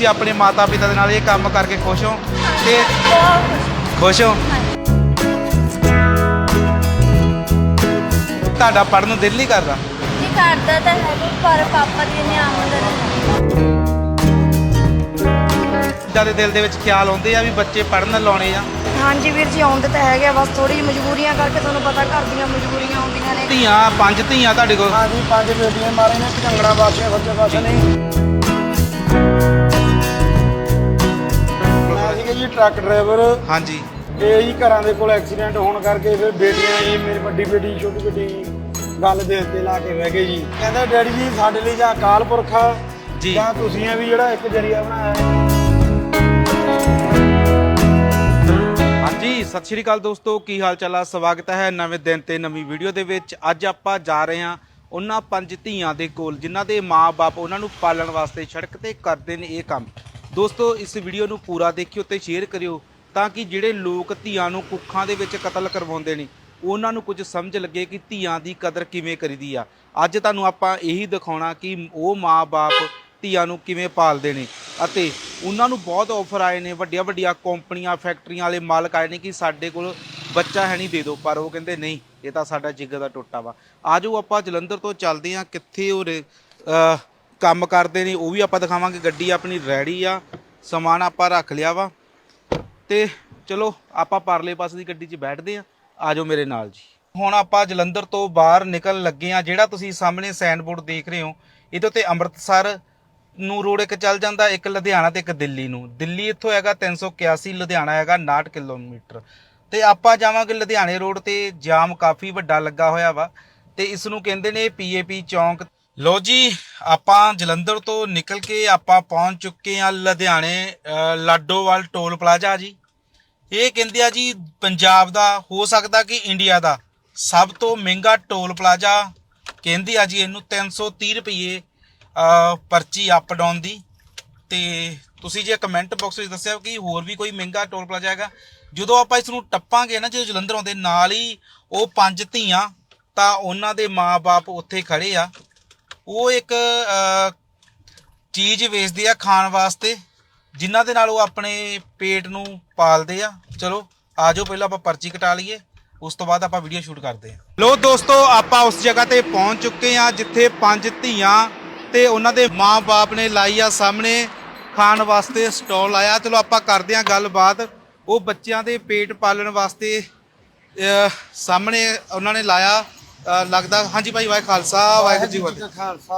ਤੁਸੀਂ ਆਪਣੇ ਮਾਤਾ ਪਿਤਾ ਦੇ ਨਾਲ ਇਹ ਕੰਮ ਕਰਕੇ ਖੁਸ਼ ਹੋ ਤੇ ਖੁਸ਼ ਹੋ? ਤੁਹਾਡਾ ਪੜਨ ਨੂੰ ਦਿਲ ਨਹੀਂ ਕਰਦਾ? ਜੀ ਕਰਦਾ ਤਾਂ ਹੈ ਪਰ ਪਾਪਾ ਦੀ ਨੇ ਆਮਦਨ ਹੈ ਜਦ ਦਿਲ ਦੇ ਵਿੱਚ ਖਿਆਲ ਆਉਂਦੇ ਆ ਵੀ ਬੱਚੇ ਪੜਨ ਲਾਉਣੇ ਆ? ਹਾਂਜੀ ਵੀਰ ਜੀ ਆਉਂਦੇ ਤਾਂ ਹੈਗੇ ਆ, ਬਸ ਥੋੜੀ ਮਜਬੂਰੀਆਂ ਕਰਕੇ ਤੁਹਾਨੂੰ ਪਤਾ ਘਰ ਦੀਆਂ ਮਜਬੂਰੀਆਂ ਆਉਂਦੀਆਂ ਨੇ। ਧੀਆਂ ਪੰਜ ਧੀਆਂ ਤੁਹਾਡੇ ਕੋਲ? ਹਾਂਜੀ ਪੰਜ ਬੇਟੀਆਂ ਮਾਰੇ ਨੇ ਝੰਗੜਾ ਵਾਸੀਆਂ ਸੱਚੇ ਪਾਸੇ ਨਹੀਂ। ਜੀ ਟਰੱਕ ਡਰਾਈਵਰ। ਹਾਂਜੀ। ਇਹ ਜੀ ਘਰਾਂ ਦੇ ਕੋਲ ਐਕਸੀਡੈਂਟ ਹੋਣ ਕਰਕੇ ਫਿਰ ਬੇਟੀਆਂ ਜੀ ਮੇਰੀ ਵੱਡੀ ਬੇਟੀ ਛੋਟੀ ਬੇਟੀ ਗੱਲ ਦੇ ਉੱਤੇ ਲਾ ਕੇ ਬਹਿ ਗਏ ਜੀ। ਕਹਿੰਦਾ ਡੈਡੀ ਜੀ ਸਾਡੇ ਲਈ ਜਾਂ ਅਕਾਲ ਪੁਰਖ ਆ ਜੀ। ਜਾਂ ਤੁਸੀਂ ਆ ਵੀ ਜਿਹੜਾ ਇੱਕ ਜਰੀਆ ਬਣਾਇਆ ਹੈ। ਹਾਂਜੀ ਸਤਿ ਸ਼੍ਰੀ ਅਕਾਲ ਦੋਸਤੋ ਕੀ ਹਾਲ ਚਾਲ ਆ? ਸਵਾਗਤ ਹੈ ਨਵੇਂ ਦਿਨ ਤੇ ਨਵੀਂ ਵੀਡੀਓ ਦੇ ਵਿੱਚ। ਅੱਜ ਆਪਾਂ ਜਾ ਰਹੇ ਹਾਂ ਉਹਨਾਂ ਪੰਜ ਧੀਆਂ ਦੇ ਕੋਲ ਜਿਨ੍ਹਾਂ ਦੇ ਮਾਪੇ ਉਹਨਾਂ ਨੂੰ ਪਾਲਣ ਵਾਸਤੇ ਸੜਕ ਤੇ ਕਰਦੇ ਨੇ ਇਹ ਕੰਮ। ਦੋਸਤੋ, ਇਸ ਵੀਡੀਓ ਨੂੰ ਪੂਰਾ ਦੇਖਿਓ ਤੇ ਸ਼ੇਅਰ ਕਰਿਓ ਤਾਂ ਕਿ ਜਿਹੜੇ ਲੋਕ ਧੀਆਂ ਨੂੰ ਕੁੱਖਾਂ ਦੇ ਵਿੱਚ ਕਤਲ ਕਰਵਾਉਂਦੇ ਨੇ, ਉਹਨਾਂ ਨੂੰ ਕੁਝ ਸਮਝ ਲੱਗੇ ਕਿ ਧੀਆਂ ਦੀ ਕਦਰ ਕਿਵੇਂ ਕਰੀਦੀ ਆ। ਅੱਜ ਤੁਹਾਨੂੰ ਆਪਾਂ ਇਹੀ ਦਿਖਾਉਣਾ ਕਿ ਉਹ ਮਾਪੇ ਧੀਆਂ ਨੂੰ ਕਿਵੇਂ ਪਾਲਦੇ ਨੇ ਅਤੇ ਉਹਨਾਂ ਨੂੰ ਬਹੁਤ ਆਫਰ ਆਏ ਨੇ ਵੱਡੀਆਂ ਵੱਡੀਆਂ ਕੰਪਨੀਆਂ ਫੈਕਟਰੀਆਂ ਵਾਲੇ ਮਾਲਕ ਆਏ ਨੇ ਕਿ ਸਾਡੇ ਕੋਲ ਬੱਚਾ ਹੈ ਨਹੀਂ, ਦੇ ਦਿਓ। ਪਰ ਉਹ ਕਹਿੰਦੇ, ਨਹੀਂ, ਇਹ ਤਾਂ ਸਾਡਾ ਜਿੱਗ ਦਾ ਟੋਟਾ ਵਾ। ਆਜੋ ਆਪਾਂ ਜਲੰਧਰ ਤੋਂ ਚੱਲਦੇ ਹਾਂ, ਕਿੱਥੇ ਉਹ ਰੇ- ਕੰਮ ਕਰਦੇ ਨੇ, ਉਹ ਵੀ ਆਪਾਂ ਦਿਖਾਵਾਂਗੇ। ਗੱਡੀ ਆਪਣੀ ਰੈਡੀ ਆ, ਸਮਾਨ ਆਪਾਂ ਰੱਖ ਲਿਆ ਵਾ। ਤੇ ਚਲੋ, ਆਪਾਂ ਪਰਲੇ ਪਾਸੇ ਦੀ ਗੱਡੀ 'ਚ ਬੈਠਦੇ ਆ। ਆਜੋ ਮੇਰੇ ਨਾਲ ਜੀ। ਹੁਣ ਆਪਾਂ ਜਲੰਧਰ ਤੋਂ ਬਾਹਰ ਨਿਕਲ ਲੱਗੇ ਆ, ਜਿਹੜਾ ਤੁਸੀਂ ਸਾਹਮਣੇ ਸਾਈਨ ਬੋਰਡ ਦੇਖ ਰਹੇ ਹੋ, ਇਹਦੇ ਉੱਤੇ ਅੰਮ੍ਰਿਤਸਰ ਨੂੰ ਰੋਡ ਇੱਕ ਚੱਲ ਜਾਂਦਾ, ਇੱਕ ਲੁਧਿਆਣਾ ਤੇ ਇੱਕ ਦਿੱਲੀ ਨੂੰ। ਦਿੱਲੀ ਇੱਥੋਂ ਹੈਗਾ 381 ਲੁਧਿਆਣਾ ਹੈਗਾ 69 ਕਿਲੋਮੀਟਰ। ਤੇ ਆਪਾਂ ਜਾਵਾਂਗੇ ਲੁਧਿਆਣੇ ਰੋਡ ਤੇ, ਜਾਮ ਕਾਫੀ ਵੱਡਾ ਲੱਗਾ ਹੋਇਆ ਵਾ। ਤੇ ਇਸ ਨੂੰ ਕਹਿੰਦੇ ਨੇ ਪੀਏਪੀ ਚੌਂਕ। ਲੋ ਜੀ ਆਪਾਂ ਜਲੰਧਰ ਤੋਂ ਨਿਕਲ ਕੇ ਆਪਾਂ ਪਹੁੰਚ ਚੁੱਕੇ ਆ ਲੁਧਿਆਣੇ ਲਾਡੋਵਾਲ ਟੋਲ ਪਲਾਜ਼ਾ ਜੀ। ਇਹ ਕਹਿੰਦੇ ਆ ਜੀ ਪੰਜਾਬ ਦਾ ਹੋ ਸਕਦਾ ਕਿ ਇੰਡੀਆ ਦਾ ਸਭ ਤੋਂ ਮਹਿੰਗਾ ਟੋਲ ਪਲਾਜ਼ਾ ਕਹਿੰਦੇ ਆ ਜੀ ਇਹਨੂੰ 330 ਰੁਪਏ ਅ, ਪਰਚੀ ਅਪ ਡਾਊਨ ਦੀ। ਤੇ ਤੁਸੀਂ ਜੇ ਕਮੈਂਟ ਬਾਕਸ ਵਿੱਚ ਦੱਸਿਆ ਕਿ ਹੋਰ ਵੀ ਕੋਈ ਮਹਿੰਗਾ ਟੋਲ ਪਲਾਜ਼ਾ ਹੈਗਾ ਜਦੋਂ ਆਪਾਂ ਇਸ ਨੂੰ ਟੱਪਾਂਗੇ ਨਾ ਜਦੋਂ ਜਲੰਧਰ ਆਉਂਦੇ ਨਾਲ ਹੀ ਉਹ ਪੰਜ ਧੀਆਂ ਤਾਂ ਉਹਨਾਂ ਦੇ ਮਾਪੇ ਉੱਥੇ ਖੜੇ ਆ। ਉਹ ਇੱਕ ਚੀਜ਼ ਵੇਚਦੇ ਆ ਖਾਣ ਵਾਸਤੇ, ਜਿਨ੍ਹਾਂ ਦੇ ਨਾਲ ਉਹ ਆਪਣੇ ਪੇਟ ਨੂੰ ਪਾਲਦੇ ਆ। ਚਲੋ, ਆਜੋ ਪਹਿਲਾਂ ਆਪਾਂ ਪਰਚੀ ਕਟਾ ਲਈਏ, ਉਸ ਤੋਂ ਬਾਅਦ ਆਪਾਂ ਵੀਡੀਓ ਸ਼ੂਟ ਕਰਦੇ ਆ ਲੋ ਦੋਸਤੋ, ਆਪਾਂ ਉਸ ਜਗ੍ਹਾ ਤੇ ਪਹੁੰਚ ਚੁੱਕੇ ਆ ਜਿੱਥੇ ਪੰਜ ਧੀਆਂ ਤੇ ਉਹਨਾਂ ਦੇ ਮਾਪੇ ਨੇ ਲਾਈ ਆ ਸਾਹਮਣੇ ਖਾਣ ਵਾਸਤੇ ਸਟਾਲ ਆਇਆ। ਚਲੋ, ਆਪਾਂ ਕਰਦੇ ਆ ਗੱਲਬਾਤ। ਉਹ ਬੱਚਿਆਂ ਦੇ ਪੇਟ ਪਾਲਣ ਵਾਸਤੇ ਸਾਹਮਣੇ ਉਹਨਾਂ ਨੇ ਲਾਇਆ। ਅਹ, ਲੱਗਦਾ ਹਾਂਜੀ ਭਾਈ ਵਾਹਿ ਖਾਲਸਾ ਵਾਹਿਗੁਰੂ ਜੀ ਕੀ ਫਤਿਹ। ਖਾਲਸਾ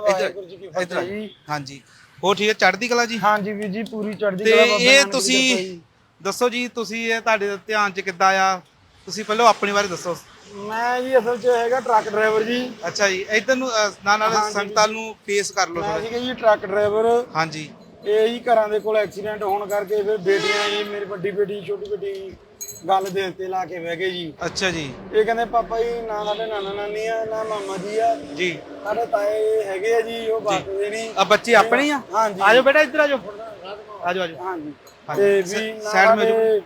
ਵਾਹਿਗੁਰੂ ਜੀ ਕੀ ਇੱਧਰ ਫਤਿਹ ਜੀ। ਹਾਂਜੀ। ਹੋਰ ਠੀਕ ਹੈ ਚੜ੍ਹਦੀ ਕਲਾ ਜੀ? ਹਾਂਜੀ ਵੀਰ ਜੀ ਪੂਰੀ ਚੜ੍ਹਦੀ ਤੇ ਕਲਾ ਬਾਬਾ ਇਹ ਨਾਨਕ ਦੀ ਤੁਸੀਂ। ਦੱਸੋ ਜੀ ਤੁਸੀਂ ਇਹ ਤੁਹਾਡੇ ਧਿਆਨ ਚ ਕਿੱਦਾਂ ਆ? ਤੁਸੀਂ ਪਹਿਲਾਂ ਆਪਣੇ ਬਾਰੇ ਦੱਸੋ। ਮੈਂ ਜੀ ਅਸਲ 'ਚ ਹੈਗਾ ਟਰੱਕ ਡਰਾਈਵਰ ਜੀ। ਅੱਛਾ ਜੀ ਇਧਰ ਨੂੰ ਨਾਲ ਨਾਲ। ਸੰਗਤਾਂ ਨੂੰ ਫੇਸ ਕਰ ਲਓ ਮੈਂ ਥੋੜਾ ਸੀਗਾ ਜੀ ਟਰੱਕ ਡਰਾਈਵਰ। ਹਾਂਜੀ। ਇਹ ਜੀ ਘਰਾਂ ਦੇ ਕੋਲ ਐਕਸੀਡੈਂਟ ਹੋਣ ਕਰਕੇ ਫਿਰ ਬੇਟੀਆਂ ਜੀ ਮੇਰੀ ਵੱਡੀ ਬੇਟੀ ਛੋਟੀ ਬੇਟੀ ਗੱਲ ਦੇ ਉੱਤੇ ਲਾ ਕੇ ਬਹਿ ਗਏ ਜੀ। ਅੱਛਾ ਜੀ। ਇਹ ਕਹਿੰਦੇ ਪਾਪਾ ਜੀ ਨਾ ਸਾਡੇ ਨਾਨਾ ਨਾਨੀ ਆ ਨਾ ਮਾਮਾ ਜੀ ਆ। ਜੀ। ਸਾਡੇ ਤਾਏ ਹੈਗੇ ਆ ਜੀ ਉਹ ਬਾਪੇ ਨਹੀਂ ਆ ਬੱਚੇ ਆਪਣੇ ਹੀ ਆ? ਹਾਂਜੀ। ਆਜੋ ਬੇਟਾ ਇੱਧਰ ਆਜੋ ਆਜੋ ਆਜੋ ਹਾਂਜੀ। ਤੇ ਵੀ side ਮੇ ਸਾਡੇ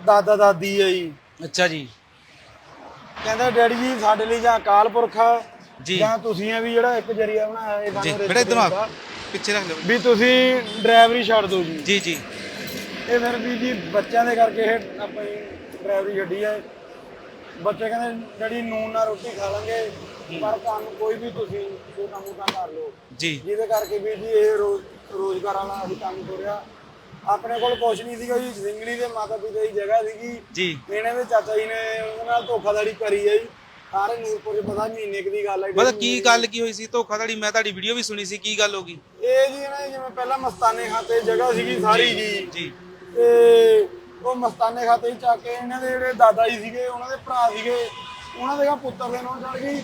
ਦਾਦਾ ਦਾਦੀ ਆ ਜੀ। ਅੱਛਾ ਜੀ। ਕਹਿੰਦਾ ਡੈਡੀ ਜੀ ਸਾਡੇ ਲਈ ਜਾਂ ਅਕਾਲ ਪੁਰਖ ਜੀ। ਜਾਂ ਤੁਸੀਂ ਆ ਵੀ ਜਿਹੜਾ ਇੱਕ ਜਰੀਆ ਬਣਾਇਆ ਇਹ ਜੀ। ਸਾਨੂੰ ਬੇਟਾ ਇੱਧਰ ਆ। ਪਿੱਛੇ ਰੱਖ ਲਓ। ਵੀ ਤੁਸੀਂ ਡਰਾਈਵਰੀ ਛੱਡ ਦਿਓ ਜੀ। ਜੀ ਜੀ। ਇਹ ਫਿਰ ਵੀ ਜੀ ਬੱਚਿਆਂ ਦੇ ਕਰਕੇ ਇਹ ਆਪਣੀ ਡਰਾਈਵਰੀ ਛੱਡੀ ਹੈ ਬੱਚੇ ਕਹਿੰਦੇ ਡੈਡੀ ਨੂਨ ਨਾਲ ਰੋਟੀ ਖਾ ਲਾਂਗੇ ਪਰ ਕੰਮ ਕੋਈ ਵੀ ਤੁਸੀਂ ਛੋਟਾ ਮੋਟਾ ਕਰ ਲਓ। ਜੀ। ਜਿਹਦੇ ਕਰਕੇ ਵੀ ਜੀ ਇਹ ਰੋਜ਼ ਰੋਜ਼ਗਾਰ ਵਾਲਾ ਅਸੀਂ ਕੰਮ ਤੋਰਿਆ ਆਪਣੇ ਕੋਲ ਕੁਛ ਨਹੀਂ ਸੀਗਾ ਜੀ ਸਿੰਗਲੀ ਦੇ ਮਾਤਾ ਪਿਤਾ ਦੀ ਜਗ੍ਹਾ ਸੀਗੀ। ਜੀ। ਇਹਨੇ ਦੇ ਚਾਚਾ ਜੀ ਨੇ ਉਹਦੇ ਨਾਲ ਧੋਖਾਧੜੀ ਕਰੀ ਹੈ ਜੀ। ਸਾਰੇ ਨੂਰਪੁਰ ਚ ਪਤਾ ਮਹੀਨੇ ਕੁ ਦੀ ਗੱਲ ਹੈ ਪਤਾ ਕੀ ਗੱਲ ਕੀ ਹੋਈ ਸੀ? ਧੋਖਾਧੜੀ ਮੈਂ ਤੁਹਾਡੀ ਵੀਡੀਓ ਵੀ ਸੁਣੀ ਸੀ ਕੀ ਗੱਲ ਹੋ ਗਈ? ਇਹ ਜੀ ਨਾ ਜਿਵੇਂ ਪਹਿਲਾਂ ਮਸਤਾਨੇ ਖਾਤੇ ਜਗ੍ਹਾ ਸੀਗੀ ਸਾਰੀ ਜੀ ਜੀ। ਤੇ ਉਹ ਮਸਤਾਨੇ ਖਾਤੇ ਚੱਕ ਕੇ ਇਹਨਾਂ ਦੇ ਜਿਹੜੇ ਦਾਦਾ ਜੀ ਸੀਗੇ ਉਹਨਾਂ ਦੇ ਭਰਾ ਸੀਗੇ ਉਹਨਾਂ ਦੇ ਪੁੱਤਰ ਦੇ ਨਾਂ ਚੜ ਗਈ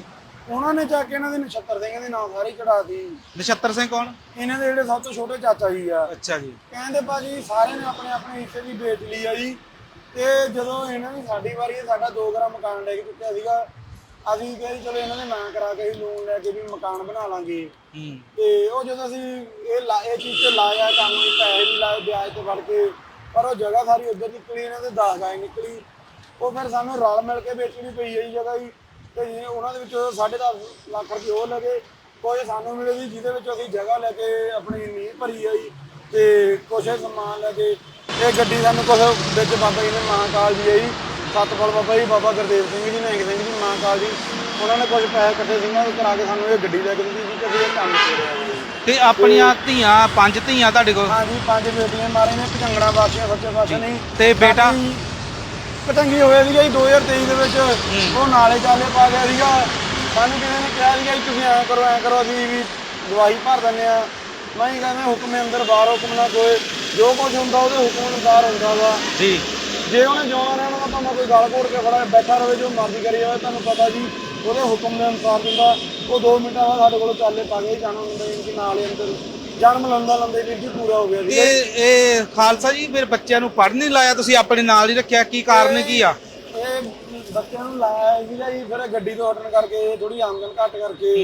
ਉਹਨਾਂ ਨੇ ਚੱਕ ਕੇ ਇਹਨਾਂ ਦੇ ਨਛੱਤਰ ਸਿੰਘ ਦੇ ਨਾਂ ਸਾਰੇ ਚੜਾਤੀ ਨਛੱਤਰ ਸਿੰਘ ਕੌਣ? ਇਹਨਾਂ ਦੇ ਜਿਹੜੇ ਸਭ ਤੋਂ ਛੋਟੇ ਚਾਚਾ ਜੀ ਆ। ਅੱਛਾ ਜੀ। ਕਹਿੰਦੇ ਭਾਜੀ ਸਾਰਿਆਂ ਨੇ ਆਪਣੇ ਆਪਣੇ ਹਿੱਸੇ ਦੀ ਵੇਚ ਲਈ ਆ ਜੀ। ਤੇ ਜਦੋਂ ਇਹਨਾਂ ਦੀ ਸਾਡੀ ਵਾਰੀ ਸਾਡਾ 2 ਗ੍ਰਾਮ ਮਕਾਨ ਲੈ ਕੇ ਚੁੱਕਿਆ ਸੀਗਾ ਅਸੀਂ ਕਿਹਾ ਜੀ ਚਲੋ ਇਹਨਾਂ ਦੇ ਨਾਂ ਕਰਾ ਕੇ ਹੀ ਲੋਨ ਲੈ ਕੇ ਵੀ ਮਕਾਨ ਬਣਾ ਲਾਂਗੇ। ਹੂੰ। ਤੇ ਉਹ ਜਦੋਂ ਅਸੀਂ ਇਹ ਲਾ- ਇਹ ਚੀਜ਼ ਤੇ ਲਾਇਆ ਕੰਮ ਵੀ ਪੈਸੇ ਵੀ ਲਾਏ ਵਿਆਜ ਤੇ ਵੜ ਕੇ। ਪਰ ਉਹ ਜਗ੍ਹਾ ਸਾਰੀ ਉੱਧਰ ਨਿਕਲੀ ਇਹਨਾਂ ਦੇ 10 ਗਾਇ ਨਿਕਲੀ। ਉਹ ਫਿਰ ਸਾਨੂੰ ਰਲ ਮਿਲ ਕੇ ਵੇਚਣੀ ਪਈ ਹੈ ਜੀ ਜਗ੍ਹਾ ਜੀ। ਤੇ ਜੀ ਉਹਨਾਂ ਦੇ ਵਿੱਚੋਂ 10.5 ਲੱਖ ਰੁਪਏ ਉਹ ਲੱਗੇ। ਕੋਈ ਸਾਨੂੰ ਮਿਲੇ ਜੀ ਜਿਹਦੇ ਵਿੱਚ ਅਸੀਂ ਜਗ੍ਹਾ ਲੈ ਕੇ ਆਪਣੀ ਨੀਂਹ ਭਰੀ ਹੈ ਜੀ। ਤੇ ਕੁਛ ਸਮਾਨ ਲੈ ਕੇ ਇਹ ਗੱਡੀ ਸਾਨੂੰ ਕੁਛ ਵਿੱਚ ਬਾਬਾ ਜੀ ਨੇ ਮਹਾਕਾਲ ਜੀ। ਆਈ ਸਤਪਾਲ ਬਾਬਾ ਜੀ ਬਾਬਾ ਗੁਰਦੇਵ ਸਿੰਘ ਜੀ ਨਿਹੰਗ ਸਿੰਘ ਜੀ ਮਹਾਕਾਲ ਜੀ ਉਹਨਾਂ ਨੇ ਕੁਝ ਪੈਸੇ ਇਕੱਠੇ ਸਿੰਘਾਂ ਤੋਂ ਕਰਾ ਕੇ ਸਾਨੂੰ ਇਹ ਗੱਡੀ ਲੈ ਕੇ ਦਿੱਤੀ ਸੀ ਤੇ ਅਸੀਂ ਇਹ ਕੰਮ ਕਰ ਰਹੇ ਹਾਂ ਤੇ ਆਪਣੀਆਂ ਧੀਆਂ ਪੰਜ ਧੀਆਂ ਤੁਹਾਡੇ ਕੋਲ? ਹਾਂਜੀ ਪੰਜ ਬੇਟੀਆਂ ਮਾਰੇ ਨੇ ਭਜੰਗੜਾ ਵਾਸੀਆਂ ਸੱਚੇ ਪਾਸੇ ਨਹੀਂ। ਤੇ ਬੇਟਾ? ਪਤੰਗੀ ਹੋਇਆ ਸੀਗਾ ਜੀ 2023 ਦੇ ਵਿੱਚ। ਉਹ ਨਾਲੇ ਚਾਲੇ ਪਾ ਗਿਆ ਸੀਗਾ। ਸਾਨੂੰ ਕਿਸੇ ਨੇ ਕਿਹਾ ਸੀਗਾ ਜੀ ਤੁਸੀਂ ਐਂ ਕਰੋ ਐਂ ਕਰੋ ਅਸੀਂ ਵੀ ਗਵਾਹੀ ਭਰ ਦਿੰਦੇ ਆ ਮੈਂ ਕਹਿੰਦਾ ਹੁਕਮ ਅੰਦਰ ਬਾਹਰ ਹੁਕਮ ਨਾ ਕੋਈ। ਜੋ ਕੁਝ ਹੁੰਦਾ ਉਹਦੇ ਹੁਕਮ ਅਨੁਸਾਰ ਹੁੰਦਾ ਵਾ। ਜੀ। ਜੇ ਉਹਨੇ ਜਿਉਣਾ ਰਹਿਣਾ ਤਾਂ ਭਾਵੇਂ ਕੋਈ ਗਲ ਘੋੜ ਕੇ ਖੜਾ ਬੈਠਾ ਰਵੇ ਜੋ ਮਰਜ਼ੀ ਕਰੀ ਜਾਵੇ ਤੁਹਾਨੂੰ ਪਤਾ ਜੀ ਉਹਦੇ ਹੁਕਮ ਦੇ ਅਨੁਸਾਰ ਦਿੰਦਾ ਉਹ 2 ਮਿੰਟਾਂ ਬਾਅਦ ਸਾਡੇ ਕੋਲ ਚਾਲੇ ਪਾ ਜੀ ਜਾਣਾ ਹੁੰਦਾ ਜੀ ਨਾਲ ਹੀ ਅੰਦਰ ਜਨਮ ਲੰਦਾ ਲੰਦੇ ਵੀਰ ਜੀ ਪੂਰਾ ਹੋ ਗਿਆ ਸੀ ਇਹ ਇਹ ਖਾਲਸਾ ਜੀ ਫਿਰ ਬੱਚਿਆਂ ਨੂੰ ਪੜ੍ਹਨ ਨਹੀਂ ਲਾਇਆ ਤੁਸੀਂ ਆਪਣੇ ਨਾਲ ਹੀ ਰੱਖਿਆ ਕੀ ਕਾਰਨ ਕੀ ਆ? ਇਹ ਬੱਚਿਆਂ ਨੂੰ ਲਾਇਆ ਸੀਗਾ ਜੀ ਫਿਰ ਗੱਡੀ ਤੋਂ ਹਟਣ ਕਰਕੇ ਥੋੜੀ ਆਮਦਨ ਘੱਟ ਕਰਕੇ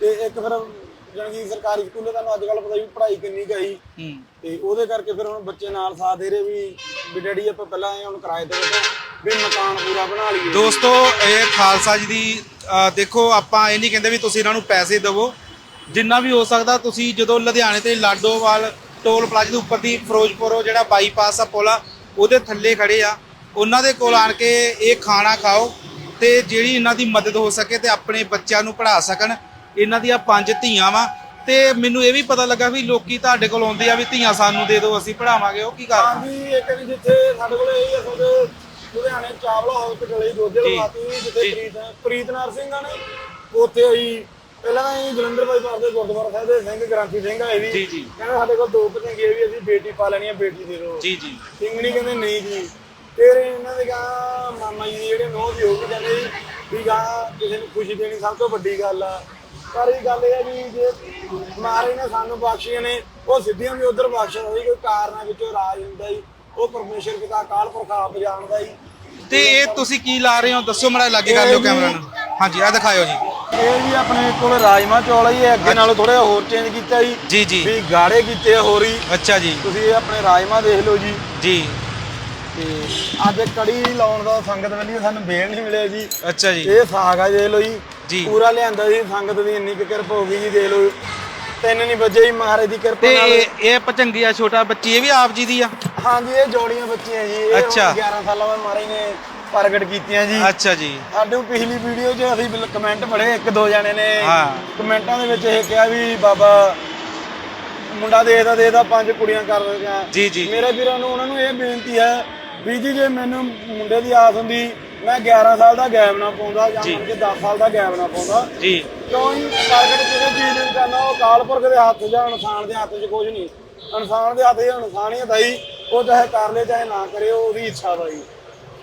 ਤੇ ਇੱਕ ਫਿਰ ਜਾਣੀ ਕਿ ਸਰਕਾਰੀ ਸਕੂਲੇ ਤੁਹਾਨੂੰ ਅੱਜ ਕੱਲ ਪਤਾ ਵੀ ਪੜ੍ਹਾਈ ਕਿੰਨੀ ਗਈ ਹੂੰ। ਤੇ ਉਹਦੇ ਕਰਕੇ ਫਿਰ ਹੁਣ ਬੱਚੇ ਨਾਲ ਸਾਥ ਦੇ ਰਹੇ ਵੀ ਵੀ ਡੈਡੀ ਆਪਾਂ ਪਹਿਲਾਂ ਆਏ ਹੁਣ ਕਿਰਾਏ ਤੇ ਬੈਠੇ ਵੀ ਮਕਾਨ ਪੂਰਾ ਬਣਾ ਲਈਏ। ਦੋਸਤੋ ਇਹ ਖਾਲਸਾ ਜੀ ਦੀ ਅਹ ਦੇਖੋ ਆਪਾਂ ਇਹ ਨਹੀਂ ਕਹਿੰਦੇ ਵੀ ਤੁਸੀਂ ਇਹਨਾਂ ਨੂੰ ਪੈਸੇ ਦਿਵੋ। ਜਿੰਨਾ ਵੀ ਹੋ ਸਕਦਾ ਤੁਸੀਂ ਜਦੋਂ ਲੁਧਿਆਣੇ ਤੇ ਲਾਡੋਵਾਲ ਟੋਲ ਪਲਾਜ਼ਾ ਦੇ ਉੱਪਰ ਦੀ ਫਿਰੋਜ਼ਪੁਰੋਂ ਜਿਹੜਾ ਬਾਈਪਾਸ ਆ ਪੁਲ ਆ ਉਹਦੇ ਥੱਲੇ ਖੜੇ ਆ। ਉਹਨਾਂ ਦੇ ਕੋਲ ਆਣ ਕੇ ਇਹ ਖਾਣਾ ਖਾਓ ਤੇ ਜਿਹੜੀ ਇਹਨਾਂ ਦੀ ਮਦਦ ਹੋ ਸਕੇ ਤੇ ਆਪਣੇ ਬੱਚਿਆਂ ਨੂੰ ਪੜ੍ਹਾ ਸਕਣ। ਇਹਨਾਂ ਦੀਆਂ ਪੰਜ ਧੀਆਂ ਵਾ। ਤੇ ਮੈਨੂੰ ਇਹ ਵੀ ਪਤਾ ਲੱਗਾ ਵੀ ਲੋਕੀ ਤੁਹਾਡੇ ਕੋਲ ਆਉਂਦੇ ਆ ਵੀ ਧੀਆਂ ਸਾਨੂੰ ਦੇ ਦਿਓ ਅਸੀਂ ਪੜਾਵਾਂਗੇ ਉਹ ਕੀ ਕਾਰਨ? ਹਾਂਜੀ ਇੱਕ ਵਾਰੀ ਜਿੱਥੇ ਸਾਡੇ ਕੋਲ ਇਹ ਅਸਲ ਦੇ ਲੁਧਿਆਣੇ ਚਾਵਲਾ ਹਸਪੀਟਲ ਹੀ ਦੋਦੇ ਜੀ। ਲਗਾਤੀ ਜਿੱਥੇ ਪ੍ਰੀਤ ਪ੍ਰੀਤ ਨਰਸਿੰਘਾਂ ਨੇ ਉੱਥੇ ਹੋਈ ਪਹਿਲਾਂ ਤਾਂ ਇਹ ਜਲੰਧਰ ਬਾਈਪਾਸ ਦੇ ਗੁਰਦੁਆਰਾ ਸਾਹਿਬ ਦੇ ਸਿੰਘ ਗ੍ਰਾਂਥੀ ਸਿੰਘ ਆਏ ਵੀ। ਜੀ, ਜੀ। ਕਹਿੰਦੇ ਸਾਡੇ ਕੋਲ ਦੋ ਭਤੰਗੇ ਵੀ ਅਸੀਂ ਬੇਟੀ ਪਾ ਲੈਣੀ ਆ ਬੇਟੀ ਦੇ ਦਿਓ। ਜੀ ਜੀ। ਸਿੰਘਣੀ ਕਹਿੰਦੇ ਨਹੀਂ ਜੀ। ਫਿਰ ਇਹਨਾਂ ਦੇ ਗਾਂ ਮਾਮਾ ਜੀ ਦੇ ਜਿਹੜੇ ਨੋਹ ਦੀ ਹੋ ਗਈ ਕਹਿੰਦੇ ਵੀ ਗਾਂ ਕਿਸੇ ਨੂੰ ਖੁਸ਼ੀ ਦੇਣੀ ਸਭ ਤੋਂ ਵੱਡੀ ਗੱਲ ਆ। ਪਰ ਇਹ ਗੱਲ ਇਹ ਵੀ ਜੇ ਮਾਰੇ ਨੇ ਸਾਨੂੰ ਬਖਸ਼ੀਆਂ ਨੇ ਉਹ ਸਿੱਧੀਆਂ ਵੀ ਉਧਰ ਬਖਸ਼ ਹੋਈ ਕੋਈ ਕਾਰਨਾਂ ਵਿੱਚੋਂ ਰਾਜ ਹੁੰਦਾ ਜੀ ਉਹ ਪਰਮੇਸ਼ਰ ਪਿਤਾ ਅਕਾਲ ਪੁਰਖ ਆਪ ਜਾਣਦਾ ਜੀ। ਤੇ ਇਹ ਤੁਸੀਂ ਕੀ ਲਾ ਰਹੇ ਹੋ? ਦੱਸੋ ਮੜਾ ਲੱਗੇ ਕਰ ਲਿਓ ਕੈਮਰਾ ਨੂੰ। ਹਾਂਜੀ ਆ ਦਿਖਾਇਓ ਜੀ। ਇਹ ਜੀ ਆਪਣੇ ਕੋਲ ਰਾਜਮਾ ਚੌਲ ਜੀ ਇਹ ਅੱਗੇ ਨਾਲੋਂ ਥੋੜਾ ਹੋਰ ਚੇਂਜ ਕੀਤਾ ਜੀ। ਜੀ ਜੀ। ਵੀ ਗਾੜੇ ਕੀਤੇ ਹੋਰ ਹੀ ਅੱਛਾ ਜੀ। ਤੁਸੀਂ ਇਹ ਆਪਣੇ ਰਾਜਮਾ ਦੇਖ ਲਓ ਜੀ। ਜੀ। ਤੇ ਅੱਜ ਕੜੀ ਲਾਉਣ ਦਾ ਸੰਗਤ ਵੱਲੋਂ ਸਾਨੂੰ ਬੇਲ ਨਹੀਂ ਮਿਲਿਆ ਜੀ। ਅੱਛਾ ਜੀ। ਇਹ ਸਾਗ ਆ ਦੇਖ ਲਓ ਜੀ। ਜੀ। ਪੂਰਾ ਲਿਆਂਦਾ ਜੀ ਸੰਗਤ ਦੀ ਇੰਨੀ ਕੁ ਕਿਰਪਾ ਹੋ ਗਈ ਜੀ ਦੇਖ ਲਓ ਤਿੰਨ ਨਹੀਂ ਵੱਜੇ ਜੀ ਮਹਾਰਾਜ ਦੀ ਕਿਰਪਾ ਤੇ ਨਾਲ ਇਹ ਇਹ ਪਚੰਗੀਆ ਛੋਟਾ ਬੱਚੀ ਇਹ ਵੀ ਆਪ ਜੀ ਦੀ ਆ ਹਾਂਜੀ ਇਹ ਜੋੜੀਆਂ ਬੱਚੀਆਂ ਜੀ ਇਹ ਹੁਣ ਅੱਛਾ। 11 ਸਾਲਾਂ ਬਾਅਦ ਮਹਾਰਾਜ ਨੇ ਪ੍ਰਗਟ ਕੀਤੀਆਂ ਜੀ ਅੱਛਾ ਜੀ ਸਾਡੇ ਪਿਛਲੀ ਵੀਡੀਓ 'ਚ ਅਸੀਂ ਕਮੈਂਟ ਪੜ੍ਹੇ ਇੱਕ ਦੋ ਜਣੇ ਨੇ ਹਾਂ। ਕਮੈਂਟਾਂ ਦੇ ਵਿੱਚ ਇਹ ਕਿਹਾ ਵੀ ਬਾਬਾ ਮੁੰਡਾ ਦੇਖਦਾ ਦੇਖਦਾ ਪੰਜ ਕੁੜੀਆਂ ਕਰ ਦਿੰਦਾ ਜੀ, ਜੀ। ਮੇਰੇ ਵੀਰਾਂ ਨੂੰ ਉਹਨਾਂ ਨੂੰ ਇਹ ਬੇਨਤੀ ਹੈ ਵੀ ਜੀ ਜੇ ਮੈਨੂੰ ਮੁੰਡੇ ਦੀ ਆਸ ਹੁੰਦੀ ਮੈਂ 11 ਸਾਲ ਦਾ ਗੈਪ ਨਾ ਪਾਉਂਦਾ ਜਾਂ ਜੀ। ਮੰਨ ਕੇ 10 ਸਾਲ ਦਾ ਗੈਪ ਨਾ ਪਾਉਂਦਾ। ਜੀ। ਕਿਉਂ ਹੀ ਪ੍ਰਗਟ ਕਿਸੇ ਚੀਜ਼ ਨੂੰ ਕਰਨਾ ਉਹ ਕਾਲਪੁਰਖ ਦੇ ਹੱਥ ਜਾਂ ਇਨਸਾਨ ਦੇ ਹੱਥ 'ਚ ਕੁਝ ਨਹੀਂ। ਇਨਸਾਨ ਦੇ ਹੱਥ 'ਚ ਇਨਸਾਨੀਅਤ ਆਈ ਉਹ ਚਾਹੇ ਕਰ ਲੇ ਚਾਹੇ ਨਾ ਕਰੇ ਉਹ ਉਹਦੀ ਇੱਛਾ ਜੀ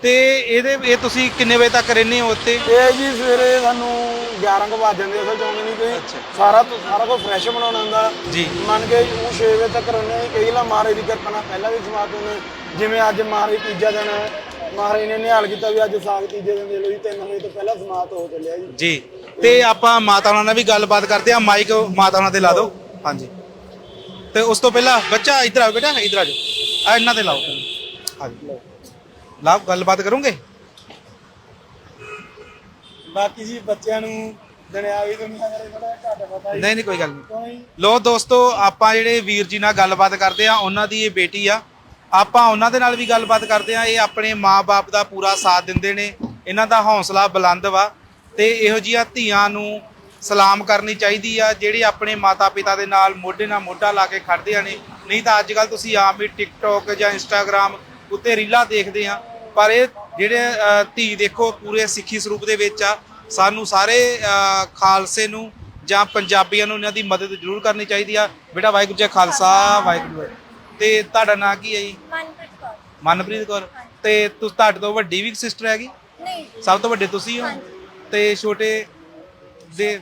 ਤੇ ਇਹਦੇ ਇਹ ਤੁਸੀਂ ਕਿੰਨੇ ਵਜੇ ਤੱਕ ਰਹਿੰਦੇ ਹੋ ਉੱਤੇ ਇਹ ਜੀ ਸਵੇਰੇ ਸਾਨੂੰ 11 ਕੁ ਵੱਜ ਜਾਂਦੇ ਅਸਲ ਚਾਹੁੰਦੇ ਨਹੀਂ ਕੋਈ। ਸਾਰਾ ਤੋਂ ਸਾਰਾ ਕੁਝ ਫਰੈਸ਼ ਬਣਾਉਣਾ ਹੁੰਦਾ। ਜੀ। ਮੰਨ ਕੇ ਉਹ 6 ਵਜੇ ਤੱਕ ਰਹਿੰਦੇ ਹਾਂ ਕਈ ਲਾ ਮਹਾਰਾਜ ਦੀ ਕਿਰਪਾ ਨਾਲ ਪਹਿਲਾਂ ਵੀ ਸਮਾਪਤ ਹੁੰਦੇ ਜਿਵੇਂ ਅੱਜ ਮਹਾਰਾਜ ਤੀਜਾ ਦਿਨ ਹੈ ਮਹਾਰਾਜ ਨੇ ਨਿਹਾਲ ਕੀਤਾ ਵੀ ਅੱਜ ਸਾਗ ਤੀਜੇ ਦਿਨ ਦੇ ਲੋ ਜੀ 3 ਵਜੇ ਤੋਂ ਪਹਿਲਾਂ ਸਮਾਪਤ ਹੋ ਚੱਲਿਆ ਜੀ। ਜੀ ਤੇ ਆਪਾਂ ਮਾਤਾ ਉਹਨਾਂ ਨਾਲ ਵੀ ਗੱਲਬਾਤ ਕਰਦੇ ਆ ਮਾਈਕ ਮਾਤਾ ਉਹਨਾਂ ਤੇ ਲਾ ਦਿਓ। ਹਾਂਜੀ। ਤੇ ਉਸ ਤੋਂ ਪਹਿਲਾਂ ਬੱਚਾ ਇੱਧਰ ਆਓ ਬੇਟਾ ਇੱਧਰ ਆ ਜਾਓ। ਆ ਇਹਨਾਂ ਤੇ ਲਾਓ। ਹਾਂਜੀ। ਲਾਓ ਗੱਲਬਾਤ ਕਰੋਗੇ? ਬਾਕੀ ਜੀ ਬੱਚਿਆਂ ਨੂੰ ਦੁਨਿਆਵੀ ਦੁਨੀਆ ਬਾਰੇ ਥੋੜਾ ਘੱਟ ਪਤਾ ਨਹੀਂ ਨਹੀਂ ਕੋਈ ਗੱਲ ਨਹੀਂ। ਲੋ ਦੋਸਤੋ ਆਪਾਂ ਜਿਹੜੇ ਵੀਰ ਜੀ ਨਾਲ ਗੱਲਬਾਤ ਕਰਦੇ ਆ ਉਹਨਾਂ ਦੀ ਇਹ ਬੇਟੀ ਆ। ਆਪਾਂ ਉਹਨਾਂ ਦੇ ਨਾਲ ਵੀ ਗੱਲਬਾਤ ਕਰਦੇ ਆ ਇਹ ਆਪਣੇ ਮਾਪੇ ਦਾ ਪੂਰਾ ਸਾਥ ਦਿੰਦੇ ਨੇ। ਇਹਨਾਂ ਦਾ ਹੌਸਲਾ ਬੁਲੰਦ ਵਾ ਤੇ ਇਹੋ ਜਿਹੀਆਂ ਧੀਆਂ ਨੂੰ ਸਲਾਮ ਕਰਨੀ ਚਾਹੀਦੀ ਆ। ਜਿਹੜੇ ਆਪਣੇ ਮਾਤਾ ਪਿਤਾ ਦੇ ਨਾਲ ਮੋਢੇ ਨਾਲ ਮੋਢਾ ਲਾ ਕੇ ਖੜਦੇ ਆ ਨੇ। ਨਹੀਂ ਤਾਂ ਅੱਜ ਕੱਲ ਤੁਸੀਂ ਆਮ ਹੀ ਟਿਕਟੌਕ ਜਾਂ ਇੰਸਟਾਗ੍ਰam ਉੱਤੇ ਰੀਲਾਂ ਦੇਖਦੇ ਆ। ਪਰ ਇਹ ਜਿਹੜੇ ਧੀ ਦੇਖੋ, ਪੂਰੇ ਸਿੱਖੀ ਸਰੂਪ ਦੇ ਵਿੱਚ ਆ। ਸਾਨੂੰ ਸਾਰੇ ਖਾਲਸੇ ਨੂੰ ਜਾਂ ਪੰਜਾਬੀਆਂ ਨੂੰ ਇਹਨਾਂ ਦੀ ਮਦਦ ਜ਼ਰੂਰ ਕਰਨੀ ਚਾਹੀਦੀ ਆ। ਬੇਟਾ ਵਾਹਿਗੁਰੂ ਜੀ ਖਾਲਸਾ, ਵਾਹਿਗੁਰੂ ਤੇ ਤੁਹਾਡਾ ਨਾਂ ਕੀ ਹੈ ਜੀ? ਮਨਪ੍ਰੀਤ ਕੌਰ। ਮਨਪ੍ਰੀਤ ਕੌਰ। ਤੇ ਤੁਸੀਂ ਤੁਹਾਡੇ ਤੋਂ ਵੱਡੀ ਵੀ ਸਿਸਟਰ ਹੈਗੀ? ਨਹੀਂ ਸਭ ਤੋਂ ਵੱਡੇ ਤੁਸੀਂ ਹੋ? ਤੇ ਛੋਟੇ ਦੇ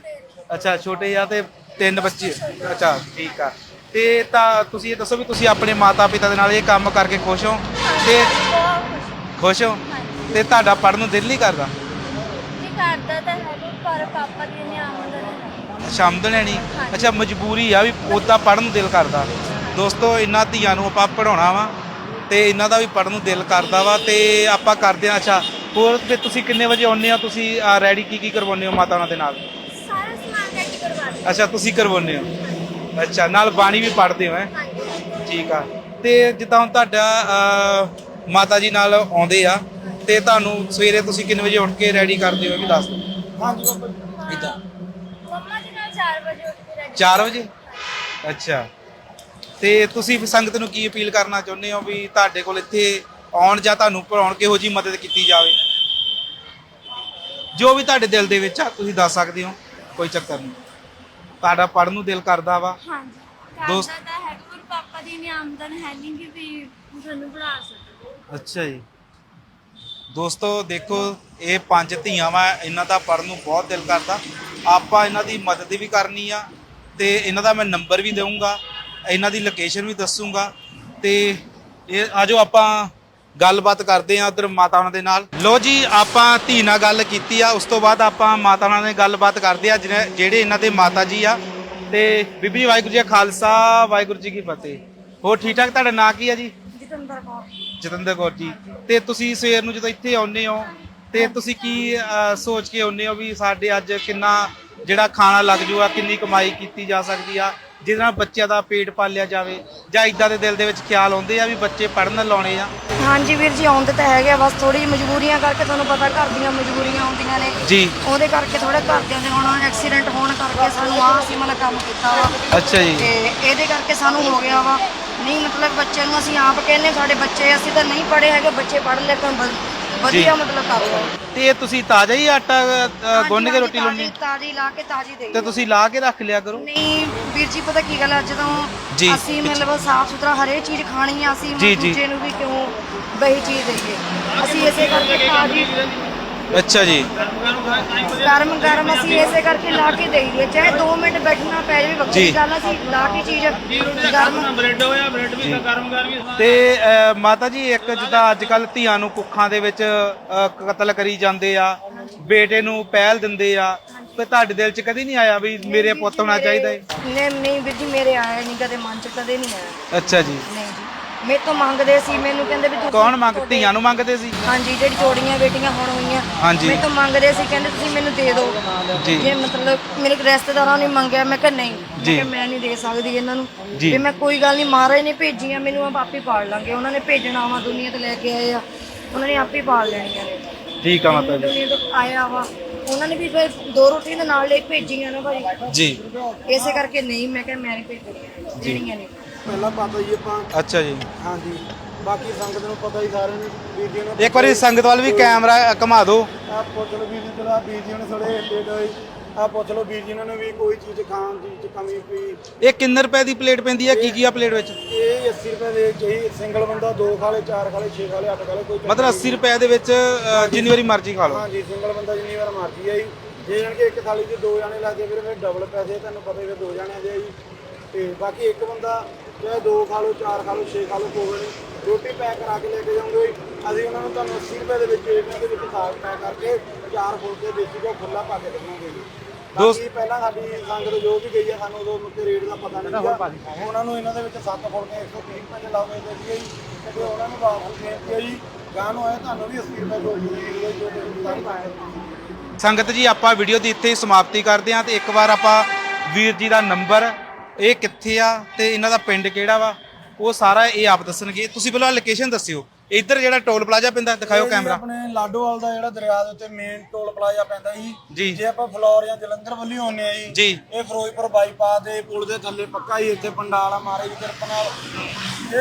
ਅੱਛਾ ਛੋਟੇ ਆ ਤੇ ਤਿੰਨ ਬੱਚੇ। ਅੱਛਾ ਠੀਕ ਆ। ਤੇ ਤਾਂ ਤੁਸੀਂ ਇਹ ਦੱਸੋ ਵੀ ਤੁਸੀਂ ਆਪਣੇ ਮਾਤਾ ਪਿਤਾ ਦੇ ਨਾਲ ਇਹ ਕੰਮ ਕਰਕੇ ਖੁਸ਼ ਹੋ? ਤੇ ਬਹੁਤ ਖੁਸ਼ ਖੁਸ਼ ਹੋ? ਤੇ ਤੁਹਾਡਾ ਪੜਨ ਨੂੰ ਦਿਲ ਨਹੀਂ ਕਰਦਾ? ਨਹੀਂ ਕਰਦਾ ਤਾਂ ਹੈ ਪਰ ਪਾਪਾ ਦੀ ਇੰਨੀ ਆਮਦਨ ਹੈ ਸ਼ਾਮਦਨ ਹੈ ਨਹੀਂ? ਅੱਛਾ ਮਜਬੂਰੀ ਆ ਵੀ ਉਦਾਂ ਪੜਨ ਨੂੰ ਦਿਲ ਕਰਦਾ। ਦੋਸਤੋ ਇਹਨਾਂ ਧੀਆਂ ਨੂੰ ਆਪਾਂ ਪੜਾਉਣਾ ਵਾ ਤੇ ਇਹਨਾਂ ਦਾ ਵੀ ਪੜਨ ਨੂੰ ਦਿਲ ਕਰਦਾ ਵਾ ਤੇ ਆਪਾਂ ਕਰਦੇ ਆ ਅੱਛਾ ਹੋਰ ਤੇ ਤੁਸੀਂ ਕਿੰਨੇ ਵਜੇ ਆਉਂਦੇ ਹੋ? ਤੁਸੀਂ ਰੈਡੀ ਕੀ ਕੀ ਕਰਵਾਉਂਦੇ ਹੋ ਮਾਤਾ ਉਹਨਾਂ ਦੇ ਨਾਲ? ਸਾਰਾ ਸਮਾਨ ਰੈਡੀ ਕਰਵਾ ਦਿਓ ਅੱਛਾ ਤੁਸੀਂ ਕਰਵਾਉਂਦੇ ਹੋ? ਅੱਛਾ ਨਾਲ ਬਾਣੀ ਵੀ ਪੜ੍ਹਦੇ ਹੋ ਹੈ? ਹਾਂਜੀ। ਠੀਕ ਆ। ਤੇ ਜਿੱਦਾਂ ਹੁਣ ਤੁਹਾਡਾ ਮਾਤਾ ਜੀ ਨਾਲ ਆਉਂਦੇ ਆ ਤੇ ਤੁਹਾਨੂੰ ਸਵੇਰੇ ਤੁਸੀਂ ਕਿੰਨੇ ਵਜੇ ਉੱਠ ਕੇ ਰੈਡੀ ਕਰਦੇ ਹੋ? ਇਹ ਵੀ ਦੱਸ ਦਿਓ। ਹਾਂਜੀ ਬਾਬਾ ਜੀ। ਇਦਾਂ ਮੰਮਾ ਜੀ ਨਾਲ 4 ਵਜੇ ਉੱਠ ਕੇ ready 4 ਵਜੇ? ਅੱਛਾ। ਤੇ ਤੁਸੀਂ ਵੀ ਸੰਗਤ ਨੂੰ ਕੀ ਅਪੀਲ ਕਰਨਾ ਚਾਹੁੰਦੇ ਹੋ ਵੀ ਤੁਹਾਡੇ ਕੋਲ ਇੱਥੇ ਆਉਣ ਜਾਂ ਤੁਹਾਨੂੰ ਪੜਾਉਣ ਕਿਹੋ ਜੀ ਮਦਦ ਕੀਤੀ ਜਾਵੇ? ਜੋ ਵੀ ਤੁਹਾਡੇ ਦਿਲ ਦੇ ਵਿੱਚ ਆ ਤੁਸੀਂ ਦੱਸ ਸਕਦੇ ਹੋ ਕੋਈ ਚੱਕਰ ਨਹੀਂ। ਤੁਹਾਡਾ ਪੜਨ ਨੂੰ ਦਿਲ ਕਰਦਾ ਵਾ। ਹਾਂਜੀ। ਦੋਸਤ- ਦੋਸਤ ਦਾ ਹੈ ਪਰ ਪਾਪਾ ਦੀ ਇੰਨੀ ਆਮਦਨ ਹੈ ਨਹੀਂ ਕਿ ਵੀ ਤੁਹਾਨੂੰ ਪੜਾ ਸਕਣ। ਅੱਛਾ ਜੀ। ਦੋਸਤੋ ਦੇਖੋ ਇਹ ਪੰਜ ਧੀਆਂ ਵਾ ਇਹਨਾਂ ਦਾ ਪੜਨ ਨੂੰ ਬਹੁਤ ਦਿਲ ਕਰਦਾ। ਆਪਾਂ ਇਹਨਾਂ ਦੀ ਮਦਦ ਵੀ ਕਰਨੀ ਆ ਤੇ ਇਹਨਾਂ ਦਾ ਮੈਂ ਨੰਬਰ ਵੀ ਦੇਵਾਂਗਾ ਇਹਨਾਂ ਦੀ ਲੋਕੇਸ਼ਨ ਵੀ ਦੱਸੂਗਾ ਤੇ ਇਹ ਆਜੋ ਆਪਾਂ ਗੱਲਬਾਤ ਕਰਦੇ ਆ ਉਧਰ ਮਾਤਾ ਉਹਨਾਂ ਦੇ ਨਾਲ। ਲੋ ਜੀ ਆਪਾਂ ਧੀ ਨਾਲ ਗੱਲ ਕੀਤੀ ਆ ਉਸ ਤੋਂ ਬਾਅਦ ਆਪਾਂ ਮਾਤਾ ਉਹਨਾਂ ਨਾਲ ਗੱਲਬਾਤ ਕਰਦੇ ਆ ਜਿਹੜੇ ਇਹਨਾਂ ਦੇ ਮਾਤਾ ਜੀ ਆ। ਤੇ ਬੀਬੀ ਵਾਹਿਗੁਰੂ ਜੀ ਖਾਲਸਾ ਵਾਹਿਗੁਰੂ ਜੀ ਕੀ ਫਤਿਹ। ਹੋਰ ਠੀਕ ਠਾਕ ਤੁਹਾਡਾ ਨਾਂ ਕੀ ਆ ਜੀ? ਜਤਿੰਦਰ ਕੌਰ ਜਤਿੰਦਰ ਕੌਰ ਜੀ। ਤੇ ਤੁਸੀਂ ਸਵੇਰ ਨੂੰ ਜਦੋਂ ਇੱਥੇ ਆਉਂਦੇ ਹੋ ਤੇ ਤੁਸੀਂ ਕੀ ਸੋਚ ਕੇ ਆਉਂਦੇ ਹੋ ਵੀ ਸਾਡੇ ਅੱਜ ਕਿੰਨਾ ਜਿਹੜਾ ਖਾਣਾ ਲੱਗ ਜੂਗਾ ਕਿੰਨੀ ਕਮਾਈ ਕੀਤੀ ਜਾ ਸਕਦੀ ਆ? ਜਿਹਦੇ ਨਾਲ ਬੱਚਿਆਂ ਦਾ ਪੇਟ ਪਾਲਿਆ ਜਾਵੇ ਜਾਂ ਇਦਾਂ ਦੇ ਦਿਲ ਦੇ ਵਿੱਚ ਖਿਆਲ ਆਉਂਦੇ ਆ ਵੀ ਬੱਚੇ ਪੜਨ ਲਾਉਣੇ ਆ। ਹਾਂਜੀ ਵੀਰ ਜੀ ਆਉਂਦੇ ਤਾਂ ਹੈਗੇ ਆ, ਬਸ ਥੋੜੀ ਮਜਬੂਰੀਆਂ ਕਰਕੇ ਤੁਹਾਨੂੰ ਪਤਾ ਘਰ ਦੀਆਂ ਮਜਬੂਰੀਆਂ ਆਉਂਦੀਆਂ ਨੇ। ਜੀ। ਉਹਦੇ ਕਰਕੇ ਥੋੜੇ ਘਰਦਿਆਂ ਦੇ ਹੁਣ ਐਕਸੀਡੈਂਟ ਹੋਣ ਕਰਕੇ ਸਾਨੂੰ ਆਹ ਅਸੀਂ ਮਤਲਬ ਕੰਮ ਕੀਤਾ ਵਾ। ਅੱਛਾ ਜੀ। ਤੇ ਇਹਦੇ ਕਰਕੇ ਸਾਨੂੰ ਹੋ ਗਿਆ ਵਾ। ਨਹੀਂ ਮਤਲਬ ਬੱਚੇ ਨੂੰ ਅਸੀਂ ਆਪ ਕਹਿੰਨੇ ਸਾਡੇ ਬੱਚੇ ਅਸੀਂ ਤਾਂ ਨਹੀਂ ਪੜੇ ਹੈਗੇ ਬੱਚੇ ਪੜ ਲੈ ਕੇ ਵ- ਵਧੀਆ ਮਤਲਬ ਕਰ ਲਓ। ਤੇ ਇਹ ਤੁਸੀਂ ਤਾਜ਼ਾ ਹੀ ਆਟਾ ਗੁੰਨ ਕੇ ਰੋਟੀ ਲਾਉਣੀ ਤਾਜ਼ੀ- ਤਾਜ਼ੀ ਲਾ ਕੇ ਤਾਜ਼ੀ ਦੇ ਤੇ ਤੁਸੀਂ ਲਾ ਕੇ ਰੱਖ ਲਿਆ ਕਰੋ। ਨਹੀਂ ਵੀਰ ਜੀ ਪਤਾ ਕੀ ਗੱਲ ਹੈ ਜਦੋਂ ਜੀ, ਅਸੀਂ ਮਤਲਬ ਸਾਫ਼ ਸੁਥਰਾ ਹਰੇਕ ਚੀਜ਼ ਖਾਣੀ ਆ ਅਸੀਂ ਜੀ, ਜੀ। ਦੂਜੇ ਨੂੰ ਵੀ ਕਿਉਂ ਬਹੀ ਚੀਜ਼ ਦੇਈਏ? ਅਸੀਂ ਇਸੇ ਕਰਕੇ ਤਾਜ਼ੀ ਅੱਛਾ ਜੀ। ਗਰਮ ਗਰਮ ਅਸੀਂ ਇਸੇ ਕਰਕੇ ਲਾ ਕੇ ਦੇਈਏ ਚਾਹੇ 2 ਮਿੰਟ ਬੈਠਣਾ ਪੈ ਜਾਵੇ ਜੀ। ਵੱਖਰੀ ਗੱਲ ਆ, ਅਸੀਂ ਲਾ ਕੇ ਚੀਜ਼ ਗਰਮ ਤੇ ਅਹ, ਮਾਤਾ ਜੀ ਇੱਕ ਜਿੱਦਾਂ ਅੱਜ ਕੱਲ ਧੀਆਂ ਨੂੰ ਕੁੱਖਾਂ ਦੇ ਵਿੱਚ ਕਤਲ ਕਰੀ ਜਾਂਦੇ ਆ ਬੇਟੇ ਨੂੰ ਪਹਿਲ ਦਿੰਦੇ ਆ ਤੇ ਤੁਹਾਡੇ ਦਿਲ 'ਚ ਕਦੀ ਨਹੀਂ ਆਇਆ ਵੀ ਮੇਰੇ ਪੁੱਤ ਹੋਣਾ ਚਾਹੀਦਾ ਹੈ ਨਹੀਂ ਨਹੀਂ ਵੀਰ ਜੀ ਮੇਰੇ ਆਇਆ ਨਹੀਂ ਕਦੇ ਮਨ ਚ ਕਦੇ ਨਹੀਂ ਆਇਆ। ਅੱਛਾ ਜੀ। ਨਹੀਂ ਜੀ ਮੇਰੇ ਤੋਂ ਮੰਗਦੇ ਸੀ ਮੈਨੂੰ ਕਹਿੰਦੇ ਵੀ ਤੁਸੀਂ ਕੌਣ ਮੰਗ ਧੀਆਂ ਨੂੰ ਮੰਗਦੇ ਸੀ? ਹਾਂਜੀ ਜਿਹੜੀ ਜੋੜੀਆਂ ਬੇਟੀਆਂ ਹੁਣ ਹੋਈਆਂ ਹਾਂਜੀ। ਮੇਰੇ ਤੋਂ ਮੰਗਦੇ ਸੀ ਕਹਿੰਦੇ ਤੁਸੀਂ ਮੈਨੂੰ ਦੇ ਦਿਓ। ਜੀ। ਜੇ ਮਤਲਬ ਮੇਰੇ ਰਿਸ਼ਤੇਦਾਰਾਂ ਨੇ ਮੰਗਿਆ ਮੈਂ ਕਿਹਾ ਨਹੀਂ। ਮੈਂ ਜੀ। ਕਿਹਾ ਮੈਂ ਨਹੀਂ ਦੇ ਸਕਦੀ ਇਹਨਾਂ ਨੂੰ। ਜੀ। ਵੀ ਮੈਂ ਕੋਈ ਗੱਲ ਨਹੀਂ ਮਹਾਰਾਜ ਨੇ ਭੇਜੀਆਂ ਮੈਨੂੰ ਆਪ ਆਪੇ ਪਾਲ ਲਾਂਗੇ। ਉਹਨਾਂ ਨੇ ਭੇਜਣਾ ਵਾ ਦੁਨੀਆ ਤੇ ਲੈ ਕੇ ਆਏ ਆ। ਉਹਨਾਂ ਨੇ ਆਪੇ ਪਾਲ ਲੈਣੀਆਂ ਨੇ। ਠੀਕ ਆ ਮਾਤਾ ਜੀ। ਦੁਨੀਆ ਤੋਂ ਆਇਆ ਵਾ। ਉਹਨਾਂ ਨੇ ਵੀ ਫਿਰ ਦੋ ਰੋਟੀ ਦੇ ਨਾਲ ਲੈ ਕੇ ਭੇਜੀਆਂ ਨਾ ਭਾਈ। ਜੀ। ਇਸੇ ਕਰਕੇ ਨਹੀਂ ਮੈਂ ਕਿਹਾ ਮੈਂ ਨਹੀਂ ਭੇਜਣੀਆਂ। ਜਿਹੜੀਆਂ ਨੇ। ਪਹਿਲਾਂ ਪਤਾ ਹੀ ਆਪਾਂ। ਅੱਛਾ ਜੀ। ਹਾਂਜੀ। ਬਾਕੀ ਸੰਗਤ ਨੂੰ ਪਤਾ ਹੀ ਸਾਰਿਆਂ ਨੂੰ ਵੀਰ ਜੀ ਨੂੰ ਇੱਕ ਵਾਰੀ ਸੰਗਤ ਵੱਲ ਵੀ ਕੈਮਰਾ ਘੁਮਾ ਦਿਓ। ਆ ਪੁੱਛ ਲਓ ਵੀਰ ਜੀ ਤੇਰਾ ਵੀਰ ਜੀ ਨੇ ਥੋੜੇ ਲੇਟ ਹੋਏ। ਆ ਪੁੱਛ ਲਓ ਵੀਰ ਜੀ ਨੇ ਵੀ ਕੋਈ ਚੀਜ਼ ਖਾਣ ਦੀ ਚ ਕਮੀ ਪਈ ਇਹ ਕਿੰਨੇ ਰੁਪਏ ਦੀ ਪਲੇਟ ਪੈਂਦੀ ਆ? ਕੀ ਕੀ ਆ ਪਲੇਟ ਵਿੱਚ? ਇਹ 80 ਰੁਪਏ ਦੇ ਕਹੀ ਸਿੰਗਲ ਬੰਦਾ ਦੋ ਖਾ ਲੇ ਚਾਰ ਖਾ ਲੇ ਛੇ ਖਾ ਲੇ ਅੱਠ ਖਾ ਲੇ ਕੋਈ ਚੱਕਰ ਮਤਲਬ 80 ਰੁਪਏ ਦੇ ਵਿੱਚ ਜਿੰਨੀ ਵਾਰੀ ਮਰਜ਼ੀ ਖਾ ਲਓ। ਹਾਂਜੀ ਸਿੰਗਲ ਬੰਦਾ ਜਿੰਨੀ ਵਾਰ ਮਰਜ਼ੀ ਆ ਜੀ। ਜੇ ਜਾਣ ਕੇ ਇੱਕ ਥਾਲੀ 'ਚ ਦੋ ਜਾਣੇ ਲੱਗਦੇ ਫਿਰ ਫਿਰ ਡਬਲ ਪੈਸੇ ਤੁਹਾਨੂੰ ਪਤਾ ਹੀ ਫਿਰ ਦੋ ਜਾਣਿਆਂ ਦੇ ਆ ਜੀ। ਤੇ ਬਾਕੀ ਇੱਕ ਬੰਦਾ ਚਾਹੇ ਦੋ ਖਾ ਲਓ ਚਾਰ ਖਾ ਲਓ ਛੇ ਖਾ ਲਓ ਕੋਈ ਨਹੀਂ ਰੋਟੀ ਪੈਕ ਕਰਾ ਕੇ ਲੈ ਕੇ ਜਾਓਗੇ ਜੀ। ਅਸੀਂ ਉਹਨਾਂ ਨੂੰ ਤੁਹਾਨੂੰ 80 ਰੁਪਏ ਦੇ ਵਿੱਚ ਇਹਨਾਂ ਦੇ ਵਿੱਚ ਸਾਗ ਪੈਕ ਕਰਕੇ ਚਾਰ ਫੁਲਕੇ ਦੇਸੀ ਘਿਓ ਖੁੱਲਾ ਪਾ ਕੇ ਦੇਵਾਂਗੇ। ਜੀ ਬਾਕੀ ਪਹਿਲਾਂ ਸਾਡੀ ਸੰਗਤ ਜੋ ਵੀ ਗਈ ਆ ਸਾਨੂੰ ਉਦੋਂ ਮੁੱਕੇ ਰੇਟ ਦਾ ਪਤਾ ਨਹੀਂ ਸੀਗਾ ਉਹਨਾਂ ਨੂੰ ਇਹਨਾਂ ਦੇ ਵਿੱਚ ਸੱਤ ਫੁਲਕੇ 130 ਰੁਪਏ ਲਾਉਂਦੇ ਤੇ ਜੀ। ਤੇ ਉਹਨਾਂ ਨੂੰ ਵਾਪਸ ਬੇਨਤੀ ਹੈ ਜੀ। ਗਾਂ ਨੂੰ ਆਏ ਤੁਹਾਨੂੰ ਵੀ 80 ਰੁਪਏ ਹੋ ਜੂਗੀ ਜੋ ਸਾਰੀ ਸੰਗਤ ਜੀ ਆਪਾਂ ਵੀਡੀਓ ਦੀ ਇੱਥੇ ਹੀ ਸਮਾਪਤੀ ਕਰਦੇ ਹਾਂ ਤੇ ਇੱਕ ਵਾਰ ਆਪਾਂ ਵੀਰ ਜੀ ਦਾ ਨੰਬਰ ਇਹ ਕਿੱਥੇ ਆ ਤੇ ਇਹਨਾਂ ਦਾ ਪਿੰਡ ਕਿਹੜਾ ਵਾ? ਉਹ ਸਾਰਾ ਇਹ ਆਪ ਦੱਸਣਗੇ। ਤੁਸੀਂ ਪਹਿਲਾਂ ਲੋਕੇਸ਼ਨ ਦੱਸਿਓ। ਇੱਧਰ ਜਿਹੜਾ ਟੋਲ ਪਲਾਜ਼ਾ ਪੈਂਦਾ ਦਿਖਾਓ ਕੈਮਰਾ ਆਪਣੇ ਲਾਡੋਵਾਲ ਦਾ ਜਿਹੜਾ ਦਰਿਆ ਦੇ ਉੱਤੇ ਮੇਨ ਟੋਲ ਪਲਾਜ਼ਾ ਪੈਂਦਾ ਜੀ। ਜੀ। ਆਪਾਂ ਫਲੋਰ ਜਾਂ ਜਲੰਧਰ ਵੱਲੋਂ ਆਉਂਦੇ ਆ ਜੀ। ਇਹ ਫਿਰੋਜ਼ਪੁਰ ਬਾਈਪਾਸ ਦੇ ਪੁਲ ਦੇ ਥੱਲੇ ਪੱਕਾ ਹੀ ਇੱਥੇ ਪੰਡਾਲ ਆ ਮਾਰੇ ਦੀ ਕਿਰਪਾ ਨਾਲ।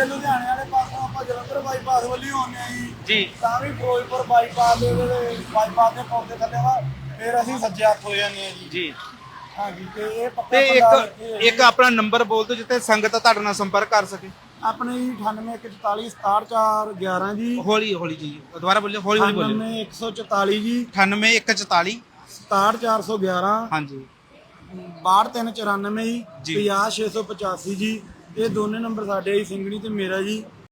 ਇਹ ਲੁਧਿਆਣੇ ਵਾਲੇ ਪਾਸੋਂ ਆਪਾਂ ਜਲੰਧਰ ਬਾਈਪਾਸ ਵੱਲੋਂ ਆਉਂਦੇ ਆ ਜੀ। ਤਾਂ ਵੀ ਫਿਰੋਜ਼ਪੁਰ ਬਾਈਪਾਸ ਦੇ ਬਾਈਪਾਸ ਦੇ ਪੁਲ ਦੇ ਥੱਲੇ ਵਾ। ਫਿਰ ਅਸੀਂ ਸੱਜੇ ਹੱਥ ਹੋ ਜਾਂਦੇ ਆ ਜੀ। ਜੀ। ਹਾਂਜੀ ਤੇ ਇਹ ਪੱਕਾ ਤੇ ਇੱਕ ਇੱਥੇ ਹੈ। ਇੱਕ ਆਪਣਾ ਨੰਬਰ ਬੋਲ ਦਿਓ ਜਿੱਥੇ ਸੰਗਤ ਤੁਹਾਡੇ ਨਾਲ ਸੰਪਰਕ ਕਰ ਸਕੇ। ਆਪਣੇ ਜੀ 9814467411 ਜੀ। ਹੌਲੀ ਹੌਲੀ ਜੀ ਦੁਬਾਰਾ ਬੋਲਿਓ ਹੌਲੀ ਹੌਲੀ ਬੋਲਿਓ। 98144 ਜੀ। 98144 67411 ਹਾਂਜੀ। 62394 ਜੀ। ਜੀ। 50685 ਜੀ। ਇਹ ਦੋਨੇ ਨੰਬਰ ਸਾਡੇ ਆ ਜੀ ਸਿੰਗਣੀ ਤੇ ਮੇਰਾ ਜੀ।